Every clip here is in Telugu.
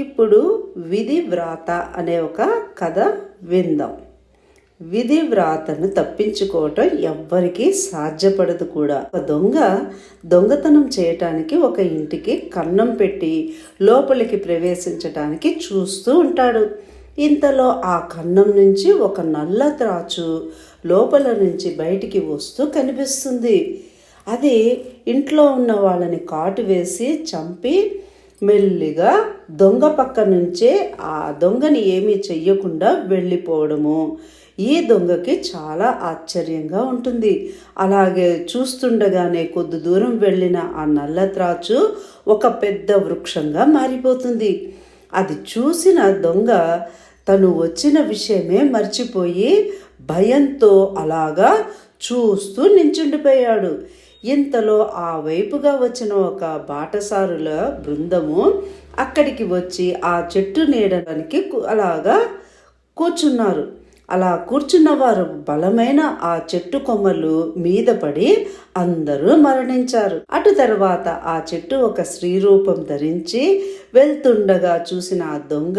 ఇప్పుడు విధి వ్రాత అనే ఒక కథ విందాం. విధి వ్రాతను తప్పించుకోవటం ఎవ్వరికీ సాధ్యపడదు కూడా. ఒక దొంగ దొంగతనం చేయటానికి ఒక ఇంటికి కన్నం పెట్టి లోపలికి ప్రవేశించటానికి చూస్తూ ఉంటాడు. ఇంతలో ఆ కన్నం నుంచి ఒక నల్ల త్రాచు లోపల నుంచి బయటికి వస్తూ కనిపిస్తుంది. అది ఇంట్లో ఉన్న వాళ్ళని కాటు వేసి చంపి మెల్లిగా దొంగ పక్క నుంచే ఆ దొంగని ఏమీ చెయ్యకుండా వెళ్ళిపోవడము. ఈ దొంగకి చాలా ఆశ్చర్యంగా ఉంటుంది. అలాగే చూస్తుండగానే కొద్ది దూరం వెళ్ళిన ఆ నల్ల త్రాచు ఒక పెద్ద వృక్షంగా మారిపోతుంది. అది చూసిన దొంగ తను వచ్చిన విషయమే మర్చిపోయి భయంతో అలాగా చూస్తూ నించుండిపోయాడు. ఇంతలో ఆ వైపుగా వచ్చిన ఒక బాటసారుల బృందము అక్కడికి వచ్చి ఆ చెట్టు నీడడానికి అలాగా కూర్చున్నారు. అలా కూర్చున్న వారు బలమైన ఆ చెట్టు కొమ్మలు మీద పడి అందరూ మరణించారు. అటు తర్వాత ఆ చెట్టు ఒక స్త్రీ రూపం ధరించి వెళ్తుండగా చూసిన ఆ దొంగ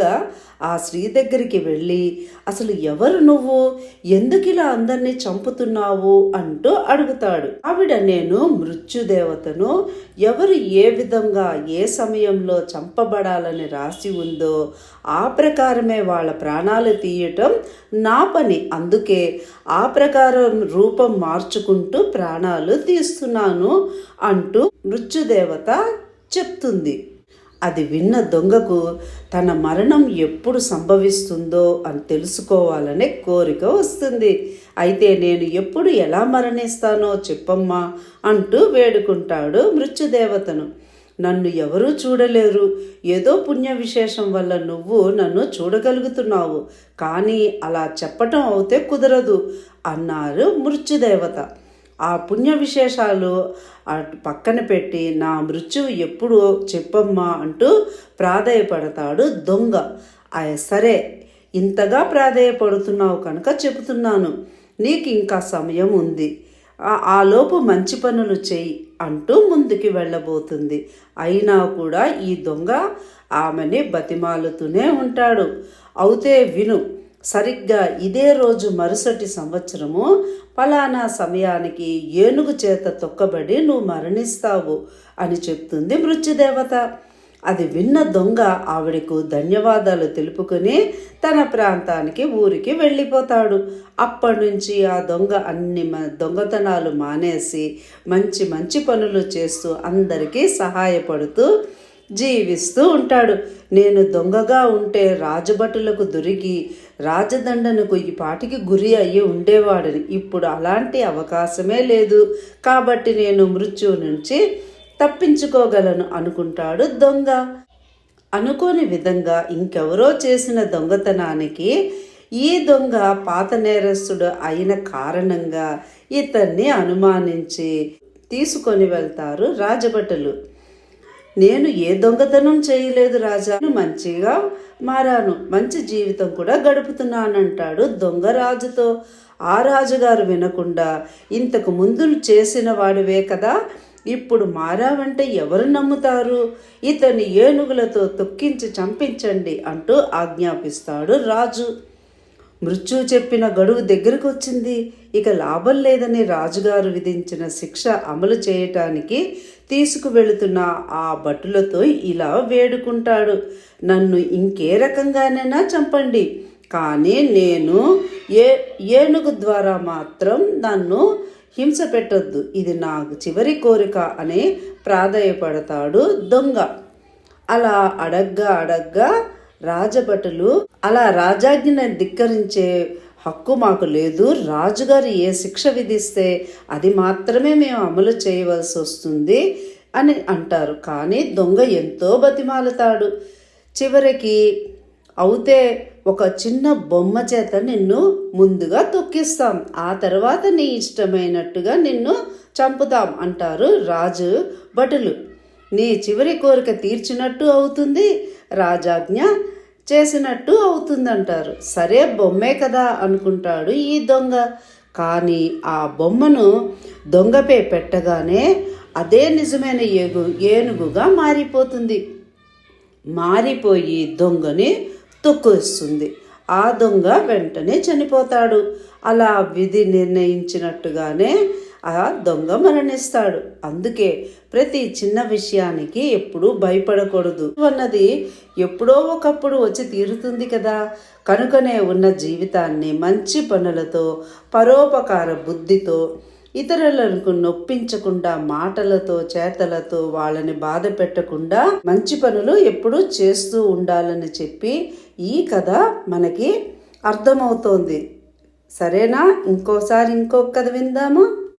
ఆ స్త్రీ దగ్గరికి వెళ్ళి అసలు ఎవరు నువ్వు? ఎందుకు ఇలా అందరినీ చంపుతున్నావు? అంటూ అడుగుతాడు. ఆవిడ నేను మృత్యుదేవతను. ఎవరు ఏ విధంగా ఏ సమయంలో చంపబడాలని రాసి ఉందో ఆ ప్రకారమే వాళ్ళ ప్రాణాలు తీయటం నా పని అందుకే ఆ ప్రకారం రూపం మార్చుకుంటూ ప్రాణాలు తీస్తున్నాను అంటూ మృత్యుదేవత చెప్తుంది. అది విన్న దొంగకు తన మరణం ఎప్పుడు సంభవిస్తుందో అని తెలుసుకోవాలనే కోరిక వస్తుంది. అయితే నేను ఎప్పుడు ఎలా మరణిస్తానో చెప్పమ్మా అంటూ వేడుకుంటాడు మృత్యుదేవతను. నన్ను ఎవరూ చూడలేరు. ఏదో పుణ్య విశేషం వల్ల నువ్వు నన్ను చూడగలుగుతున్నావు. కానీ అలా చెప్పటం అవుతే కుదరదు అన్నారు మృత్యుదేవత. ఆ పుణ్య విశేషాలు పక్కన పెట్టి నా మృత్యువు ఎప్పుడు చెప్పమ్మా అంటూ ప్రాధాయపడతాడు దొంగ. సరే ఇంతగా ప్రాధాయపడుతున్నావు కనుక చెబుతున్నాను. నీకు ఇంకా సమయం ఉంది. ఆ- లోపు మంచి పనులు చెయ్యి అంటూ ముందుకి వెళ్ళబోతుంది. అయినా కూడా ఈ దొంగ ఆమెని బతిమాలుతూనే ఉంటాడు. అవుతే విను సరిగ్గా ఇదే రోజు మరుసటి సంవత్సరము ఫలానా సమయానికి ఏనుగు చేత తొక్కబడి నువ్వు మరణిస్తావు అని చెప్తుంది మృత్యుదేవత. అది విన్న దొంగ ఆవిడకు ధన్యవాదాలు తెలుపుకొని తన ప్రాంతానికి ఊరికి వెళ్ళిపోతాడు. అప్పటి నుంచి ఆ దొంగ అన్ని మ- దొంగతనాలు మానేసి మంచి మంచి పనులు చేస్తూ అందరికీ సహాయపడుతూ జీవిస్తూ ఉంటాడు. నేను దొంగగా ఉంటే రాజభటులకు దొరికి రాజదండనకు ఈ పాటికి గురి అయ్యి ఉండేవాడిని. ఇప్పుడు అలాంటి అవకాశమే లేదు. కాబట్టి నేను మృత్యువు నుంచి తప్పించుకోగలను అనుకుంటాడు దొంగ. అనుకోని విధంగా ఇంకెవరో చేసిన దొంగతనానికి ఈ దొంగ పాత నేరస్తుడు అయిన కారణంగా ఇతన్ని అనుమానించి తీసుకొని వెళ్తారు రాజభటులు. నేను ఏ దొంగతనం చేయలేదు రాజా. మంచిగా మారాను. మంచి జీవితం కూడా గడుపుతున్నానంటాడు దొంగ రాజుతో. ఆ రాజుగారు వినకుండా ఇంతకు ముందు చేసిన వాడివే కదా. ఇప్పుడు మారావంటే ఎవరు నమ్ముతారు? ఇతని ఏనుగులతో తొక్కించి చంపించండి అంటూ ఆజ్ఞాపిస్తాడు రాజు. మృత్యు చెప్పిన గడువు దగ్గరకు వచ్చింది. ఇక లాభం లేదని రాజుగారు విధించిన శిక్ష అమలు చేయటానికి తీసుకువెళుతున్న ఆ భటులతో ఇలా వేడుకుంటాడు. నన్ను ఇంకే రకంగానైనా చంపండి. కానీ నేను ఏ ఏనుగు ద్వారా మాత్రం నన్ను హింస పెట్టొద్దు. ఇది నాకు చివరి కోరిక అని ప్రాధాయపడతాడు దొంగ. అలా అడగ్గా అడగ్గా రాజభటులు అలా రాజాజ్ఞని ధిక్కరించే హక్కు మాకు లేదు. రాజుగారు ఏ శిక్ష విధిస్తే అది మాత్రమే మేము అమలు చేయవలసి వస్తుంది అని అంటారు. కానీ దొంగ ఎంతో బతిమాలుతాడు. చివరికి అవుతే ఒక చిన్న బొమ్మ చేత నిన్ను ముందుగా తొక్కిస్తాం. ఆ తర్వాత నీ ఇష్టమైనట్టుగా నిన్ను చంపుతాం అంటారు రాజు భటులు. నీ చివరి కోరిక తీర్చినట్టు అవుతుంది రాజాజ్ఞ చేసినట్టు అవుతుందంటారు. సరే బొమ్మే కదా అనుకుంటాడు ఈ దొంగ. కానీ ఆ బొమ్మను దొంగపై పెట్టగానే అదే నిజమైన ఏగు ఏనుగుగా మారిపోతుంది. మారిపోయి దొంగని తొక్కేస్తుంది. ఆ దొంగ వెంటనే చనిపోతాడు. అలా విధి నిర్ణయించినట్టుగానే ఆ దొంగ మరణిస్తాడు. అందుకే ప్రతి చిన్న విషయానికి ఎప్పుడూ భయపడకూడదు. అన్నది ఎప్పుడో ఒకప్పుడు వచ్చి తీరుతుంది కదా. కనుకనే ఉన్న జీవితాన్ని మంచి పనులతో పరోపకార బుద్ధితో ఇతరులకు నొప్పించకుండా మాటలతో చేతలతో వాళ్ళని బాధ పెట్టకుండా మంచి పనులు ఎప్పుడూ చేస్తూ ఉండాలని చెప్పి ఈ కథ మనకి అర్థమవుతోంది. సరేనా? ఇంకోసారి ఇంకొక కథ విందామా?